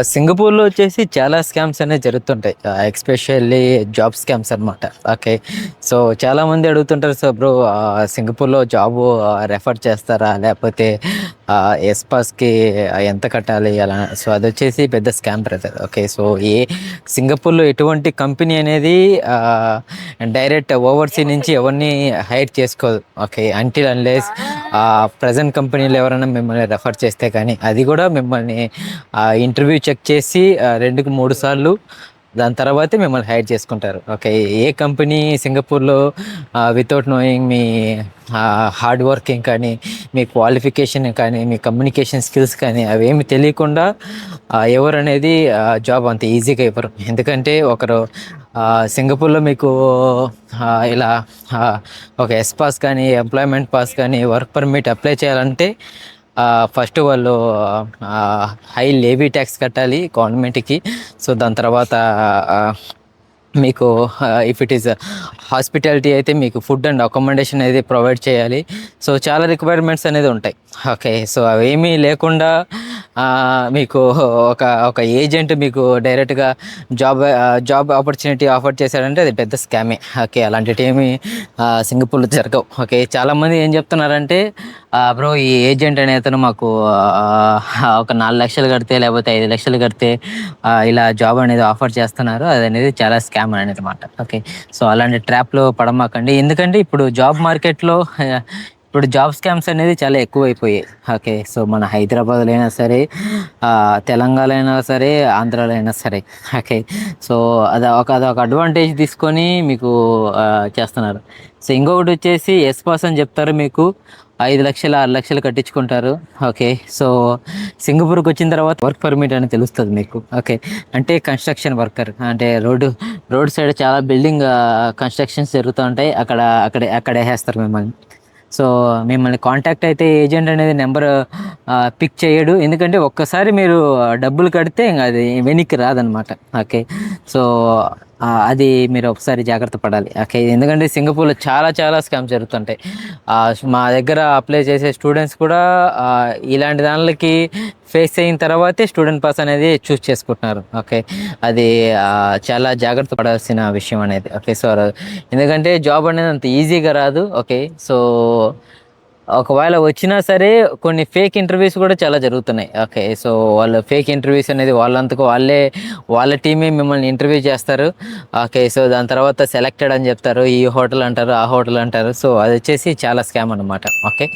సింగపూర్లో వచ్చేసి చాలా స్కామ్స్ అనేవి జరుగుతుంటాయి. ఎక్స్పెషల్లీ జాబ్ స్కామ్స్ అన్నమాట. ఓకే. సో చాలా మంది అడుగుతుంటారు సో బ్రో సింగపూర్లో జాబ్ రెఫర్ చేస్తారా? లేకపోతే ఎస్పాస్కి ఎంత కట్టాలి అలా సో అది వచ్చేసి పెద్ద స్కామ్ బ్రదర్ ఓకే సో ఏ సింగపూర్లో ఎటువంటి కంపెనీ అనేది డైరెక్ట్ ఓవర్సీ నుంచి ఎవరిని హైర్ చేసుకోదు. ఓకే అంటిల్ అన్లెస్ ప్రజెంట్ కంపెనీలు ఎవరైనా మిమ్మల్ని రెఫర్ చేస్తే కానీ అది కూడా మిమ్మల్ని ఇంటర్వ్యూ చెక్ చేసి ఆ, రెండుకు మూడు సార్లు దాని తర్వాతే మిమ్మల్ని హైర్ చేసుకుంటారు. ఓకే ఏ కంపెనీ సింగపూర్లో వితౌట్ నోయింగ్ మీ హార్డ్ వర్కింగ్ కానీ మీ క్వాలిఫికేషన్ కానీ మీ కమ్యూనికేషన్ స్కిల్స్ కానీ అవేమి తెలియకుండా ఎవరు అనేది జాబ్ అంత ఈజీగా ఇవ్వరు. ఎందుకంటే ఒకరు సింగపూర్లో మీకు ఇలా ఒక ఎస్ పాస్ కానీ ఎంప్లాయ్మెంట్ పాస్ కానీ వర్క్ పర్మిట్ అప్లై చేయాలంటే ఫస్ట్ వాళ్ళు హై లేబీ ట్యాక్స్ కట్టాలి గవర్నమెంట్కి. సో దాని తర్వాత మీకు ఇఫ్ ఇట్ ఈస్ హాస్పిటాలిటీ అయితే మీకు ఫుడ్ అండ్ అకామిడేషన్ అనేది ప్రొవైడ్ చేయాలి. సో చాలా రిక్వైర్మెంట్స్ అనేది ఉంటాయి. ఓకే సో అవేమీ లేకుండా మీకు ఒక ఒక ఏజెంట్ మీకు డైరెక్ట్గా జాబ్ జాబ్ ఆపర్చునిటీ ఆఫర్ చేశాడంటే అది పెద్ద స్కామే ఓకే అలాంటివి ఏమి సింగపూర్లో జరగవు. ఓకే చాలామంది ఏం చెప్తున్నారంటే బ్రో ఈ ఏజెంట్ అనే అతను మాకు ఒక నాలుగు లక్షలు కడితే లేకపోతే ఐదు లక్షలు కడితే ఇలా జాబ్ అనేది ఆఫర్ చేస్తున్నారు. అది అనేది చాలా స్కామ్ అనేది అనమాట ఓకే సో అలాంటి ట్రాప్లో పడమాకండి. ఎందుకంటే ఇప్పుడు జాబ్ మార్కెట్లో ఇప్పుడు జాబ్ స్కామ్స్ అనేది చాలా ఎక్కువైపోయాయి. ఓకే సో మన హైదరాబాద్లో అయినా సరే తెలంగాణ అయినా సరే ఆంధ్రాలో అయినా సరే. ఓకే సో అది ఒక అదొక అడ్వాంటేజ్ తీసుకొని మీకు చేస్తున్నారు. సో ఇంకొకటి వచ్చేసి ఎస్ పాస్ అని చెప్తారు మీకు. ఐదు లక్షలు ఆరు లక్షలు కట్టించుకుంటారు. ఓకే సో సింగపూర్కి వచ్చిన తర్వాత వర్క్ పర్మిట్ అని తెలుస్తుంది మీకు. ఓకే అంటే కన్స్ట్రక్షన్ వర్కర్ అంటే రోడ్డు రోడ్ సైడ్ చాలా బిల్డింగ్ కన్స్ట్రక్షన్స్ జరుగుతూ ఉంటాయి. అక్కడ అక్కడే అక్కడ వేసేస్తారు మిమ్మల్ని. సో మిమ్మల్ని కాంటాక్ట్ అయితే ఏజెంట్ అనేది నెంబర్ పిక్ చేయడు. ఎందుకంటే ఒక్కసారి మీరు డబ్బులు కడితే ఇంకా అది వెనక్కి రాదనమాట. ఓకే సో అది మీరు ఒకసారి జాగ్రత్త పడాలి. ఓకే ఎందుకంటే సింగపూర్లో చాలా చాలా స్కామ్స్ జరుగుతుంటాయి. మా దగ్గర అప్లై చేసే స్టూడెంట్స్ కూడా ఇలాంటి దానికి ఫేస్ అయిన తర్వాతే స్టూడెంట్ పాస్ అనేది చూస్ చేసుకుంటున్నారు. ఓకే అది చాలా జాగ్రత్త పడాల్సిన విషయం అనేది. ఓకే సో ఎందుకంటే జాబ్ అనేది అంత ఈజీగా రాదు. ఓకే సో ఒకవేళ వచ్చినా సరే కొన్ని ఫేక్ ఇంటర్వ్యూస్ కూడా చాలా జరుగుతున్నాయి. ఓకే సో వాళ్ళ ఫేక్ ఇంటర్వ్యూస్ అనేది వాళ్ళంతకు వాళ్ళే వాళ్ళ టీమే మిమ్మల్ని ఇంటర్వ్యూ చేస్తారు. ఓకే సో దాని తర్వాత సెలెక్టెడ్ అని చెప్తారు. ఈ హోటల్ అంటారు ఆ హోటల్ అంటారు. సో అది వచ్చేసి చాలా స్కామ్ అనమాట ఓకే